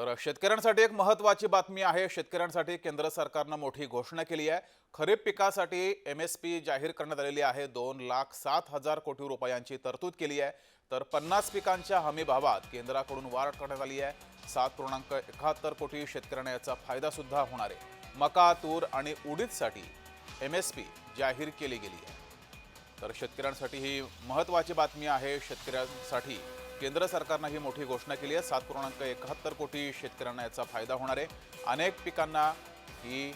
तर शेतकऱ्यांसाठी एक महत्त्वाची बातमी आहे. शेतकऱ्यांसाठी केंद्र सरकारनं मोठी घोषणा केली आहे. खरीप पिकासाठी एम एस पी जाहीर करण्यात आलेली आहे. दोन लाख सात हजार कोटी रुपयांची तरतूद केली आहे. तर पन्नास पिकांच्या हमी भावात केंद्राकडून वाढ करण्यात आली आहे. सात पूर्णांक एकाहत्तर कोटी शेतकऱ्यांना याचा फायदासुद्धा होणार आहे. मका तूर आणि उडीदसाठी एम एस पी जाहीर केली गेली आहे. तर शेतकऱ्यांसाठी ही महत्त्वाची बातमी आहे. शेतकऱ्यांसाठी केंद्र सरकारनं ही मोठी घोषणा केली आहे. सात पूर्णांक एकाहत्तर कोटी शेतकऱ्यांना याचा फायदा होणार आहे. अनेक पिकांना ही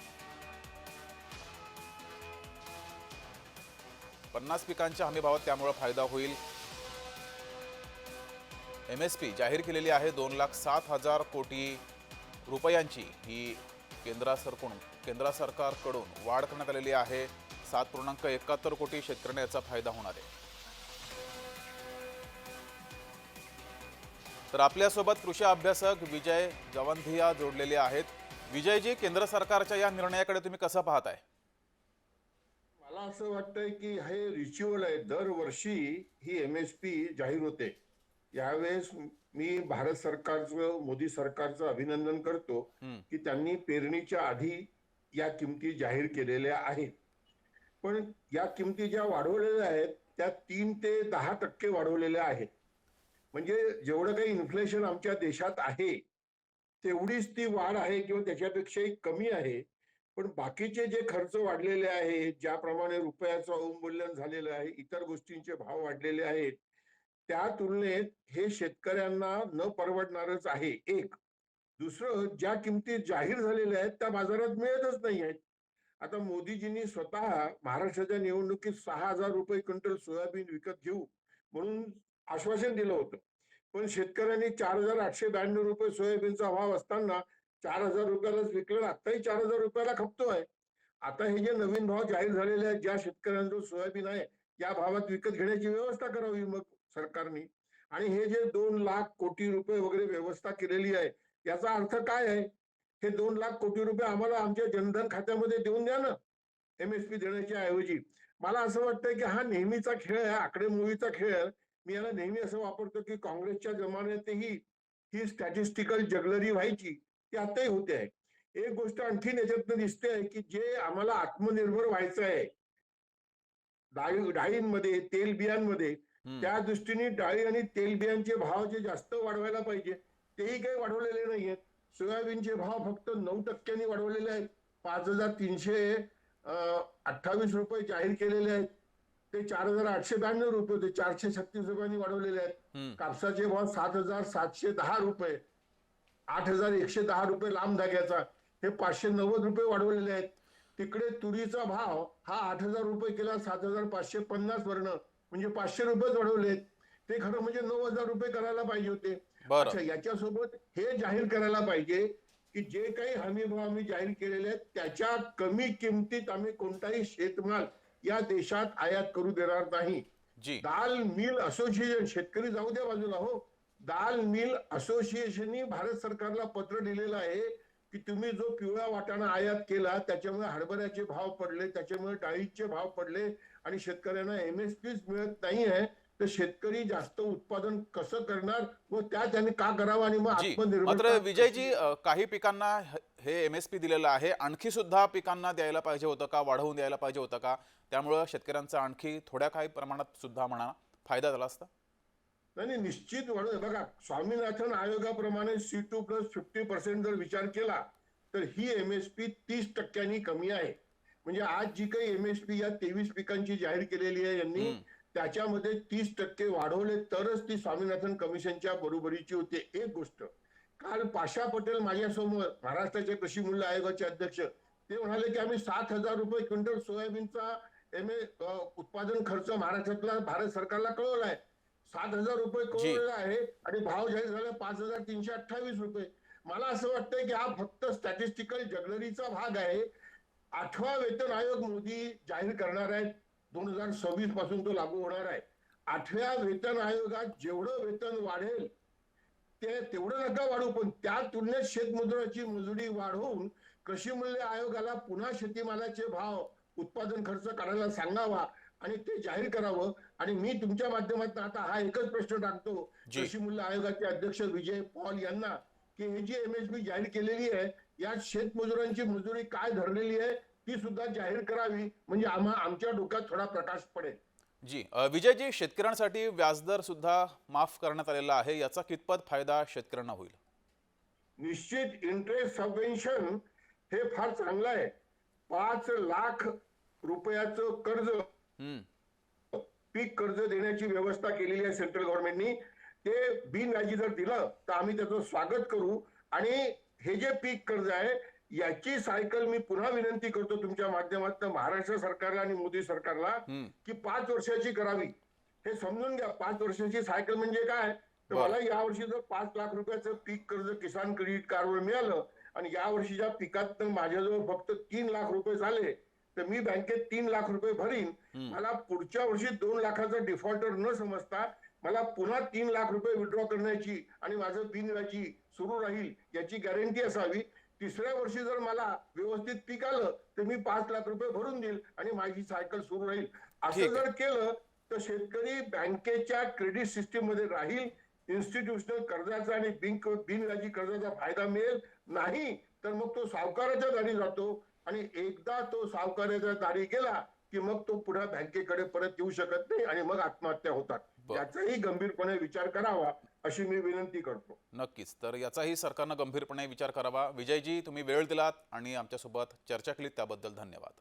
पन्नास पिकांच्या हमीभावात त्यामुळे फायदा होईल. एम एस पी जाहीर केलेली आहे दोन लाख सात हजार कोटी रुपयांची. ही केंद्रा सरकडून केंद्र सरकारकडून वाढ करण्यात आलेली आहे. सात पूर्णांक एकाहत्तर कोटी शेतकऱ्यांना याचा फायदा होणार आहे. तर आपल्यासोबत कृषी अभ्यासक विजय गवंधिया जोडलेले आहेत. विजयजी केंद्र सरकारच्या या निर्णयाकडे तुम्ही कसं पाहताय? मला असं वाटतंय की हे रिच्युअल आहे. दरवर्षी ही एम एस पी जाहीर होते. यावेळेस मी भारत सरकारचं मोदी सरकारचं अभिनंदन करतो. की त्यांनी पेरणीच्या आधी या किमती जाहीर केलेल्या आहेत. पण या किमती ज्या वाढवलेल्या आहेत त्या तीन ते दहा टक्के वाढवलेल्या आहेत. म्हणजे जेवढं काही इन्फ्लेशन आमच्या देशात आहे तेवढीच ती वाढ आहे किंवा त्याच्यापेक्षाही कमी आहे. पण बाकीचे जे खर्च वाढलेले आहेत ज्याप्रमाणे रुपयाचं अवमूल्यन झालेलं आहे इतर गोष्टींचे भाव वाढलेले आहेत त्या तुलनेत हे शेतकऱ्यांना न परवडणारच आहे एक. दुसरं ज्या किमती जाहीर झालेल्या आहेत त्या बाजारात मिळतच नाही आहेत. आता मोदीजींनी स्वतः महाराष्ट्राच्या निवडणुकीत सहा हजार रुपये क्विंटल सोयाबीन विकत घेऊ म्हणून आश्वासन दिलं होतं. पण शेतकऱ्यांनी चार हजार आठशे ब्याण्णव रुपये सोयाबीनचा भाव असताना चार हजार रुपयालाच विकलं आताही चार हजार रुपयाला खपतोय. आता हे जे नवीन भाव जाहीर झालेले आहेत ज्या शेतकऱ्यांजवळ सोयाबीन आहे या भावात विकत घेण्याची व्यवस्था करावी मग सरकारने. आणि हे जे दोन लाख कोटी रुपये वगैरे व्यवस्था केलेली आहे याचा अर्थ काय आहे? हे दोन लाख कोटी रुपये आम्हाला आमच्या जनधन खात्यामध्ये देऊन द्या ना एमएसपी देण्याच्या ऐवजी. मला असं वाटतंय की हा नेहमीचा खेळ आहे आकडेमोडीचा खेळ. मी याला नेहमी असं वापरतो की काँग्रेसच्या जमान्यातही ही स्टॅटिस्टिकल जगलरी व्हायची ती आताही होते आहे. एक गोष्ट आणखीन याच्यातनं दिसते आहे की जे आम्हाला आत्मनिर्भर व्हायचं आहे डाळी डाळींमध्ये तेलबियांमध्ये हम्म. त्या दृष्टीने डाळी आणि तेलबियांचे भाव जे जास्त वाढवायला पाहिजे तेही काही वाढवलेले नाहीयेत. सोयाबीनचे भाव फक्त नऊ टक्क्यांनी वाढवलेले आहेत. पाच हजार तीनशे अठ्ठावीस रुपये जाहीर केलेले आहेत. ते चार हजार आठशे ब्याण्णव रुपये होते. चारशे छत्तीस रुपयांनी वाढवलेले आहेत. कापसाचे भाव सात हजार सातशे दहा रुपये आठ हजार एकशे दहा रुपये लांब धाग्याचा हे पाचशे नव्वद रुपये वाढवलेले आहेत. तिकडे तुरीचा भाव हा आठ हजार रुपये केला सात हजार पाचशे पन्नास वर्ण म्हणजे पाचशे रुपयेच वाढवलेत ते खरं म्हणजे नऊ हजार रुपये करायला पाहिजे होते. अच्छा याच्यासोबत हे जाहीर करायला पाहिजे की जे काही हमी भाव आम्ही जाहीर केलेले आहेत त्याच्या कमी किमतीत आम्ही कोणताही शेतमाल या देशात आयात करू देणार नाही. जी. दाल मिल असोसिएशन शेतकरी जाऊ द्या बाजूला हो. दाल मिल असोसिएशननी भारत सरकारला पत्र दिलेलं आहे की तुम्ही जो पिवळा वाटाणा आयात केला त्याच्यामुळे हरभऱ्याचे भाव पडले त्याच्यामुळे डाळीचे भाव पडले आणि शेतकऱ्यांना एमएसपी मिळत नाही आहे तर शेतकरी जास्त उत्पादन कसं करणार व त्या त्याने का करावं आणि मग जी आत्मनिर्भर मात्र विजयजी अ, काही पिकांना ह- हे एम एस पी दिलेलं आहे. आणखी सुद्धा पिकांना द्यायला पाहिजे होतं का? वाढवून द्यायला पाहिजे होतं का? त्यामुळं शेतकऱ्यांचा आणखी थोड्या काही प्रमाणात सुद्धा म्हणा फायदा झाला असता. नाही नाही, निश्चित वाढव बघा Swaminathan आयोगाप्रमाणे C two plus fifty percent जर विचार केला तर ही एमएसपी तीस टक्क्यांनी कमी आहे. म्हणजे आज जी काही एमएसपी या तेवीस पिकांची जाहीर केलेली आहे यांनी हम्म. त्याच्यामध्ये तीस टक्के वाढवले तरच ती स्वामीनाथन कमिशनच्या बरोबरीची होते. एक गोष्ट काल पाशा पटेल माझ्यासमोर महाराष्ट्राचे कृषी मूल्य आयोगाचे अध्यक्ष ते म्हणाले की आम्ही सात हजार रुपये क्विंटल सोयाबीनचा एम ए उत्पादन खर्च महाराष्ट्रातला भारत सरकारला कळवलाय. सात हजार रुपये कळवलेला आहे आणि भाव जाहीर झाला पाच हजार तीनशे अठ्ठावीस रुपये. मला असं वाटतंय की हा फक्त स्टॅटिस्टिकल जगलरीचा भाग आहे. आठवा वेतन आयोग मोदी जाहीर करणार आहेत. दोन हजार सव्वीसपासून तो लागू होणार आहे. आठव्या वेतन आयोगात जेवढं वेतन वाढेल ते तेवढं नका वाढवू पण त्या तुलनेत शेतमजुराची मजुरी वाढवून कृषी मूल्य आयोगाला पुन्हा शेतीमालाचे भाव उत्पादन खर्च काढायला सांगावा आणि ते जाहीर करावं. आणि मी तुमच्या माध्यमातून आता हा एकच प्रश्न टाकतो. कृषी मूल्य आयोगाचे अध्यक्ष विजय पॉल यांना की ही जी एमएसपी जाहीर केलेली आहे यात शेतमजुरांची मजुरी काय धरलेली आहे ती सुद्धा जाहीर करावी म्हणजे आम्हा आमच्या डोक्यात थोडा प्रकाश पडेल. जी विजयजी शेतकऱ्यांसाठी व्याजदर सुद्धा माफ करण्यात आलेला आहे याचा कितपत फायदा शेतकऱ्यांना होईल? निश्चित इंटरेस्ट सबवेन्शन हे फार चांगलं आहे. पाच लाख रुपयाचं कर्ज हम्म, पीक कर्ज देण्याची व्यवस्था केलेली आहे सेंट्रल गव्हर्नमेंटनी ते बिनव्याजी जर दिलं तर आम्ही त्याचं स्वागत करू. आणि हे जे पीक कर्ज आहे याची सायकल मी पुन्हा विनंती करतो तुमच्या माध्यमातून महाराष्ट्र सरकारला आणि मोदी सरकारला. की पाच वर्षाची करावी हे समजून घ्या पाच वर्षाची सायकल म्हणजे काय तर. मला यावर्षी जर पाच लाख रुपयाचं पीक कर्ज किसान क्रेडिट कार्डवर मिळालं आणि या वर्षीच्या पिकात माझ्याजवळ फक्त तीन लाख रुपये झाले तर मी बँकेत तीन लाख रुपये भरीन. मला पुढच्या वर्षी दोन लाखाचा डिफॉल्टर न समजता मला पुन्हा तीन लाख रुपये विड्रॉ करण्याची आणि माझं बिनव्याजी सुरू राहील याची गॅरंटी असावी तिसऱ्या वर्षी जर मला व्यवस्थित पीक आलं तर मी पाच लाख रुपये भरून देईल आणि माझी सायकल सुरू राहील असं. जर केलं तर शेतकरी बँकेच्या क्रेडिट सिस्टीममध्ये राहील इन्स्टिट्यूशनल कर्जाचा आणि बिन बिनव्याजी कर्जाचा फायदा मिळेल नाही तर मग तो सावकाराच्या दारी जातो आणि एकदा तो सावकाराच्या दारी गेला की मग तो पुन्हा बँकेकडे परत येऊ शकत नाही आणि मग आत्महत्या होतात. याचाही गंभीरपणे विचार करावा अशी मी विनंती करतो. नक्कीच. तर याचाही सरकारनं गंभीरपणे विचार करावा. विजयजी तुम्ही वेळ दिलात आणि आमच्यासोबत चर्चा केलीत त्याबद्दल धन्यवाद.